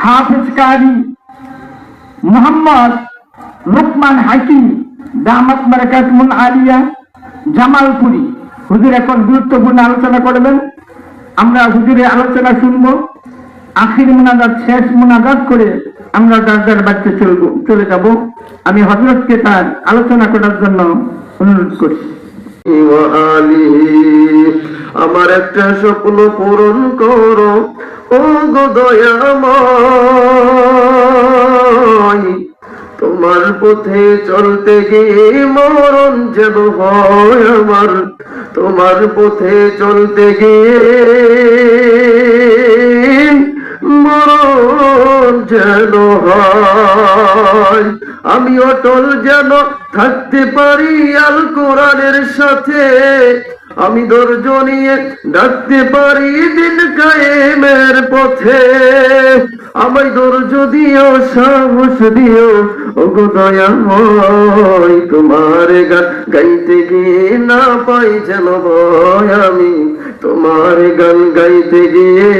হাফিজ মোহাম্মদ লোকমান হাকিম, দামাত মারাকাতমুল আলিয়া, জামালপুরি। হুজুর, এখন গুরুত্বপূর্ণ আলোচনা করবেন। আমরা হুজুরের আলোচনা শুনব। আখির মোনাজাত, শেষ মোনাজাত করে আমরা যার বাড়িতে চলবো, চলে যাব। আমি হজরতকে তার আলোচনা করার জন্য অনুরোধ করছি। আমার একটা স্বপ্ন পূরণ করো। ও গো তোমার পথে চলতে গিয়ে মরণ যেন হয় আমার। তোমার পথে চলতে গিয়ে মরণ যেন হয়। আমি অটল যেন থাকতে পারি আল কোরআনের সাথে। আমি ধৈর্য নিয়ে ডাকতে পারি দিন কায়েমের পথে। আমায় ধৈর্য দিও, সাহস দিও, ওগো দয়াময়, তোমার গান গাইতে গিয়ে না পাই যেন ভয় আমি। তোমার গান গাইতে গিয়ে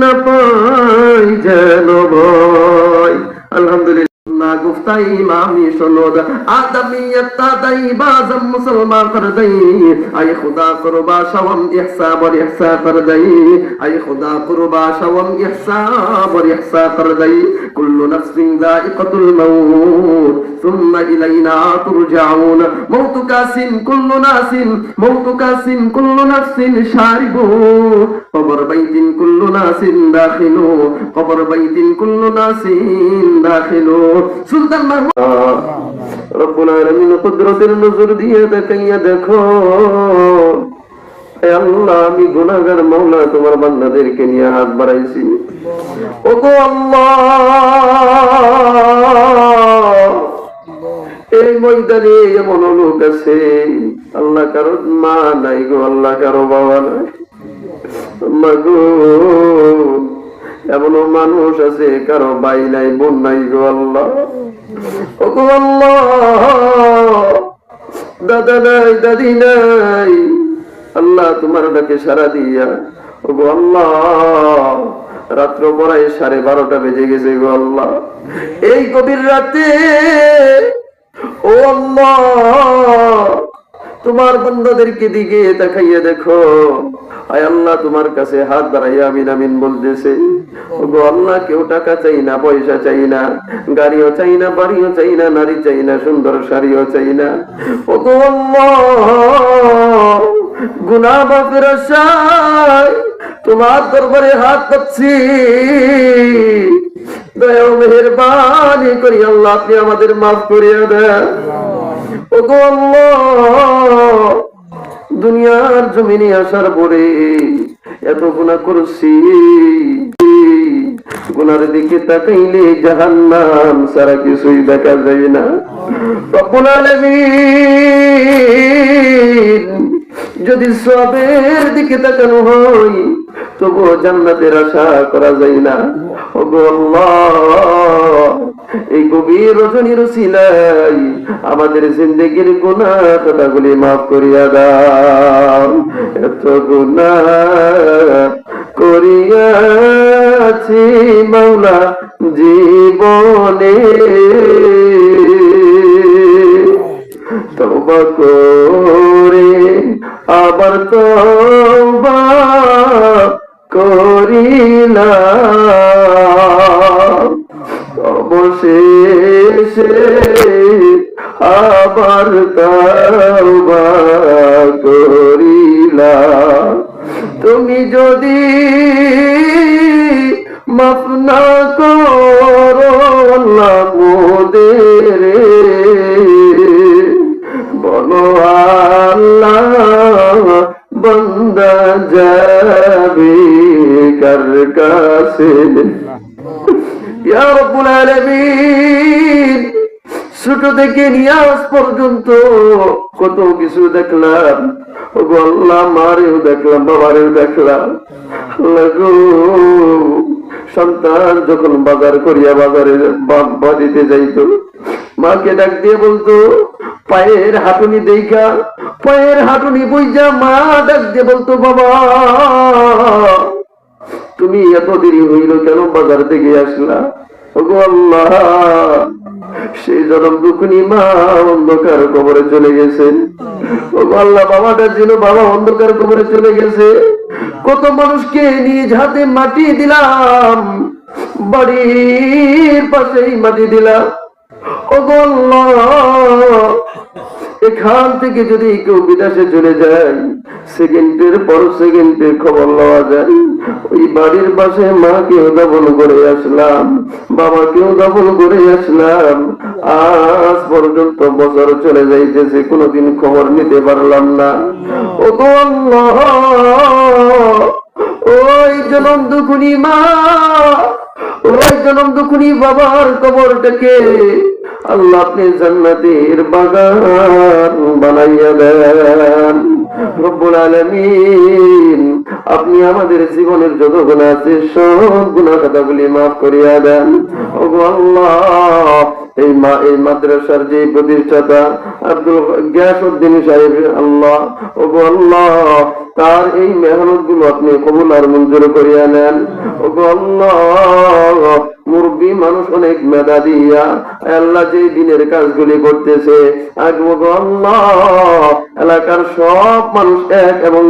না পাই যেন ভয়। আলহামদুলিল্লাহ। ما گفتای امامی شنود آدمیت دای بازم مسلمان کردی ای خدا قربا شوم احساب و احسا کردی ای خدا قربا شوم احساب و احسا کردی کل نفس ذائقة الموت ثم الینا ترجعون موت کاسین کل ناسین موت کاسین کل نفس شاربو قبر بیت کل ناسین داخلو قبر بیت کل ناسین داخلو সুলতান মাহমুদ। রব্বুল আলামিন কুদরতের নজর দিয়ে তাকাইয়া দেখো। আল্লাহ, আমি গুনাহগার মাওলা, তোমার বান্দাদেরকে নিয়ে হাত বাড়াইছি। ওগো আল্লাহ, এই ময়দানে এমন লোক আছে, আল্লাহ কারও মা নাই গো, আল্লাহ কারও বাবা নাই। মাগো এমন মানুষ আছে, কারও বাই নাই, বোন নাই গো আল্লাহ। ও গো আল্লাহ, দাদা নাই, দাদি নাই, আল্লাহ তোমার ডাকে সারা দিয়া ও গো আল্লাহ, রাত্র পড়ায় সাড়ে বারোটা বেজে গেছে গো আল্লাহ। এই গভীর রাতে, ও আল্লাহ তোমার বন্ধদেরকে দিকে দেখাইয়া দেখো। আল্লাহ, তোমার কাছে হাত বাড়াইয়া আমিন আমিন বলতেছে। আল্লাহ, কেউ টাকা চাই না, পয়সা চাই না, গাড়িও চাই না, বাড়িও চাই না, নারী চাই না, সুন্দর শাড়িও চাই না। ওগো আল্লাহ গুনা বাপের তোমার দরবারে হাত পাচ্ছি দয়া মেহরবানি করি আল্লাহ, আপনি আমাদের মাফ করিয়া দেন। দুনিয়ার জমিনে আসার পরে এত গুণা করছি। গুনার দিকে তাকাইলে জাহান্নাম সারা কিছুই দেখা যায় না। রব্বুল যদি সবের দিকে তাকানো হয়, তবুও জান্নাতের আশা করা যায় না। এই গভীর রজনীর সিলাই আমাদের জিন্দগির গুণা কথাগুলি মাফ করিয়া দাও। এত গুণা করিয়াছি মাওলা জীবনে। করে আবার তবা করিলাম। অবশেষে আবার তবা করিলাম। তুমি যদি মাফ না করো মোদের বন্দা যাবে কার কাছে? ইয়া আলামিন, ছোট থেকে নিয়ে আজ পর্যন্ত কত কিছু দেখলাম। ওগো আল্লাহ, মারেও দেখলাম, বাবারেও দেখলাম। সন্তান যখন বাজার করিয়া বাজারে বাড়িতে যাইতো, মাকে ডাক দিয়ে বলতো, পায়ের হাঁটুনি দেখা পায়ের হাঁটুনি বুঝা মা ডাক দিয়ে বলতো, বাবা, তুমি এত দেরি হইল কেন বাজার থেকে আসলা? ওগো আল্লাহ, সেই জনম দুকুনি মা অন্ধকার কবরে চলে গেছেন। ওগো আল্লাহ বাবাটা ছিল বাবা অন্ধকার কবরে চলে গেছে। কত মানুষকে নিজ হাতে মাটি দিলাম, বাড়ির পাশেই মাটি দিলাম। ওগো আল্লাহ এখান থেকে যদি কেউ বিদেশে চলে যায়, সেকেন্ডের পর সেকেন্ডের খবর লওয়া যায়। ওই বাড়ির পাশে মাকেও দফন করে আসলাম, বাবাকেও দফন করে আসলাম। আজ পর্যন্ত বছর চলে যাইতেছে, কোনোদিন খবর নিতে পারলাম না। ও গো ওই জনম দুখুনি মা, ওই জনম দুখুনি বাবার কবরটাকে আল্লাহ আপনি জান্নাতের বাগান বানাইয়া দেন। রব্বুল আলামিন, আপনি আমাদের জীবনের যত গুণা আছে, সব গুণা কথাগুলি মাফ করিয়া দেন। ওগো আল্লাহ, এই মা, এই মাদ্রাসার যে প্রতিষ্ঠাতা আব্দুল গিয়াসউদ্দিন সাহেব, আল্লাহ, ওগো আল্লাহ তার এই মেহনতগুলো আপনি কবুল আর মঞ্জুর করিয়া নেন। মুরব্বী মানুষ অনেক মেধা দিয়া আল্লাহ যে দিনের কাজগুলি করতেছে। এলাকার সব মানুষ এক এবং